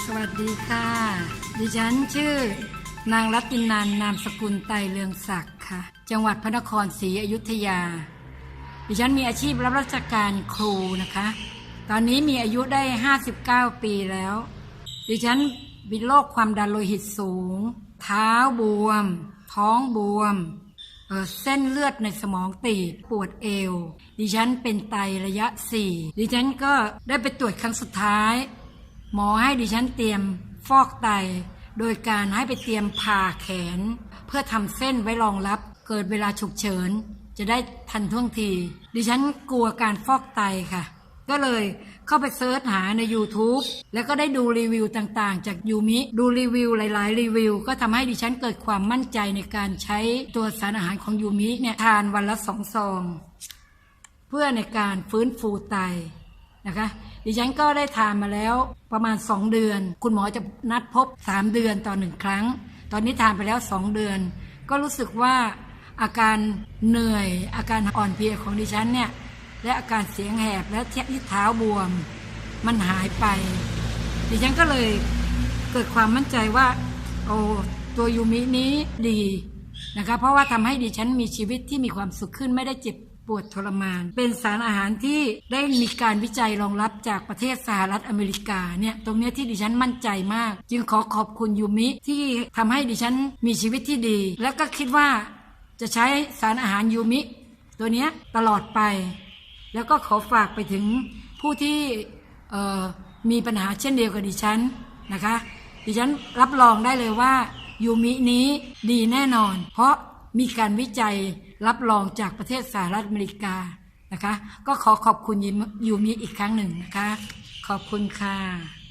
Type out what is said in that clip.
สวัสดีค่ะ ดิฉันชื่อนางรัตินันนามสกุลไตเรืองศักดิ์ค่ะ จังหวัดพระนครศรีอยุธยา ดิฉันมีอาชีพรับราชการครูนะคะ ตอนนี้มีอายุได้ 59 ปีแล้ว ดิฉันมีโรคความดันโลหิตสูง เท้าบวม ท้องบวมเออเส้นเลือดในสมองตีบปวดเอว ดิฉันเป็นไตระยะสี่ดิฉันก็ได้ไปตรวจครั้งสุดท้าย หมอให้ดิฉันเตรียมฟอกไต โดยการให้ไปเตรียมผ่าแขน เพื่อทำเส้นไว้รองรับ เกิดเวลาฉุกเฉิน จะได้ทันท่วงที ดิฉันกลัวการฟอกไตค่ะ ก็เลยเข้าไปเซิร์ชหาใน YouTube แล้วก็ได้ดูรีวิวต่างๆ จากยูมิ ดูรีวิวหลาย ๆ รีวิว ก็ทำให้ดิฉันเกิดความมั่นใจในการใช้ตัวสารอาหารของยูมิเนี่ยทานวันละสองซอง เพื่อในการฟื้นฟูไต นะคะดิฉันก็ได้ทานมาแล้วประมาณ 2 เดือน คุณหมอจะนัดพบ 3 เดือนต่อหนึ่งครั้ง ตอนนี้ทานไปแล้ว 2 เดือน ก็รู้สึกว่าอาการเหนื่อยอาการอ่อนเพลียของดิฉันเนี่ยและอาการเสียงแหบและที่เท้าบวม มันหายไป ดิฉันก็เลยเกิดความมั่นใจว่าโอ้ตัวยูมินี้ดีนะคะเพราะว่าทำให้ดิฉันมีชีวิตที่มีความสุขขึ้นไม่ได้เจ็บ ปวดทรมาน เป็นสารอาหารที่ได้มีการวิจัยรองรับจากประเทศสหรัฐอเมริกาเนี่ยตรงเนี้ยที่ดิฉันมั่นใจมาก จึงขอขอบคุณยูมิที่ทำให้ดิฉันมีชีวิตที่ดี และก็คิดว่าจะใช้สารอาหารยูมิ ตัวเนี้ยตลอดไป แล้วก็ขอฝากไปถึงผู้ที่มีปัญหาเช่นเดียวกับดิฉันนะคะ ดิฉันรับรองได้เลยว่ายูมินี้ดีแน่นอน เพราะ มีการวิจัยรับรองจากประเทศสหรัฐอเมริกานะคะ ก็ขอขอบคุณยูมิอีกครั้งหนึ่งนะคะ ขอบคุณค่ะ